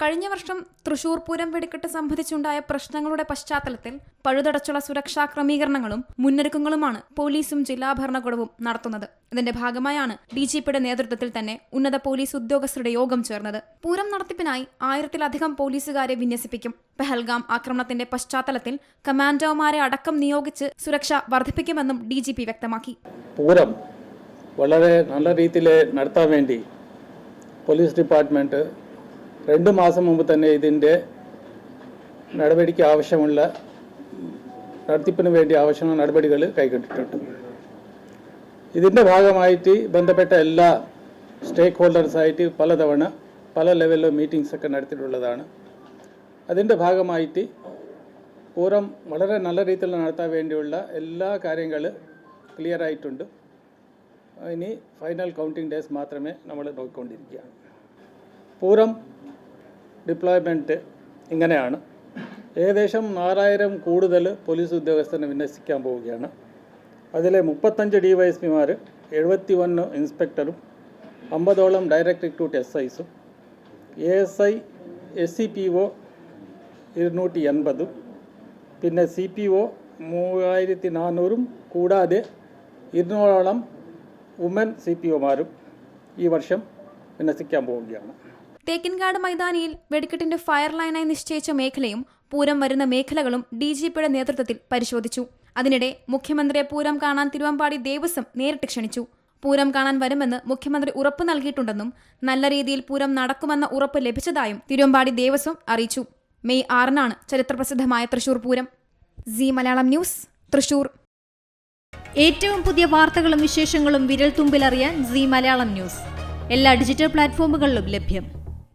കഴിഞ്ഞ വർഷം തൃശൂർ പൂരം വെടിക്കെട്ട് സംബന്ധിച്ചുണ്ടായ പ്രശ്നങ്ങളുടെ പശ്ചാത്തലത്തിൽ പഴുതടച്ചുള്ള സുരക്ഷാ ക്രമീകരണങ്ങളും മുന്നൊരുക്കങ്ങളുമാണ് പോലീസും ജില്ലാ ഭരണകൂടവും നടത്തുന്നത്. ഇതിന്റെ ഭാഗമായാണ് ഡി ജി പിയുടെ നേതൃത്വത്തിൽ തന്നെ ഉന്നത പോലീസ് ഉദ്യോഗസ്ഥരുടെ യോഗം ചേർന്നത്. പൂരം നടത്തിപ്പിനായി ആയിരത്തിലധികം പോലീസുകാരെ വിന്യസിപ്പിക്കും. പെഹൽഗാം ആക്രമണത്തിന്റെ പശ്ചാത്തലത്തിൽ കമാൻഡോമാരെ അടക്കം നിയോഗിച്ച് സുരക്ഷ വർദ്ധിപ്പിക്കുമെന്നും ഡി ജി പി വ്യക്തമാക്കി. പൂരം വളരെ നല്ല രീതിയിൽ നടത്താൻ വേണ്ടി പോലീസ് ഡിപ്പാർട്ട്മെന്റ് രണ്ട് മാസം മുമ്പ് തന്നെ ഇതിന്റെ നടപടിക്ക് ആവശ്യമുള്ള നടത്തിപ്പിന് വേണ്ടി ആവശ്യമുള്ള നടപടികൾ കൈക്കൊണ്ടിട്ടുണ്ട്. ഇതിന്റെ ഭാഗമായിട്ട് ബന്ധപ്പെട്ട എല്ലാ സ്റ്റേക്ക് ഹോൾഡേഴ്സായിട്ട് പലതവണ പല ലെവലിലും മീറ്റിംഗ്സ് നടത്തിയിട്ടുള്ളതാണ്. അതിന്റെ ഭാഗമായിട്ട് പൂരം വളരെ നല്ല രീതിയിൽ നടത്താൻ വേണ്ടിയുള്ള എല്ലാ കാര്യങ്ങൾ ക്ലിയർ ആയിട്ടുണ്ട്. ഇനി ഫൈനൽ കൗണ്ടിങ് ഡേയ്സ് മാത്രമേ നമ്മൾ നോക്കിക്കൊണ്ടിരിക്കുകയാണ്. പൂരം ഡിപ്ലോയ്മെന്റ് ഇങ്ങനെയാണ്. ഏകദേശം നാലായിരം കൂടുതൽ പോലീസ് ഉദ്യോഗസ്ഥനെ വിന്യസിക്കാൻ പോവുകയാണ്. അതിലെ മുപ്പത്തഞ്ച് ഡി വൈ എസ് പിമാർ എഴുപത്തി ഒന്ന് ഇൻസ്പെക്ടറും അമ്പതോളം direct recruit S ഐസും A S I S C P O ഇരുന്നൂറ്റി എൺപതും പിന്നെ സി പി ഒ മൂവായിരത്തി നാനൂറും കൂടാതെ ഇരുന്നൂറോളം വുമൻ സി പി ഒമാരും ഈ വർഷം വിന്യസിക്കാൻ പോവുകയാണ്. തേക്കിൻകാട് മൈതാനിയിൽ വെടിക്കെട്ടിന്റെ ഫയർ ലൈനായി നിശ്ചയിച്ച മേഖലയും പൂരം വരുന്ന മേഖലകളും ഡി ജി പിയുടെ നേതൃത്വത്തിൽ പരിശോധിച്ചു. അതിനിടെ മുഖ്യമന്ത്രിയെ പൂരം കാണാൻ തിരുവമ്പാടി ദേവസ്വം നേരിട്ട് ക്ഷണിച്ചു. പൂരം കാണാൻ വരുമെന്ന് മുഖ്യമന്ത്രി ഉറപ്പ് നൽകിയിട്ടുണ്ടെന്നും നല്ല രീതിയിൽ പൂരം നടക്കുമെന്ന ഉറപ്പ് ലഭിച്ചതായും തിരുവമ്പാടി ദേവസ്വം അറിയിച്ചു. മെയ് ആറിനാണ് ചരിത്രപ്രസിദ്ധമായ Thrissur Pooram. Zee Malayalam news Thrissur. ഏറ്റവും പുതിയ വാർത്തകളും വിശേഷങ്ങളും വിരൽ തുമ്പിലറിയാൻ സി മലയാളം ന്യൂസ്. എല്ലാ ഡിജിറ്റൽ പ്ലാറ്റ്ഫോമുകളിലും ലഭ്യം.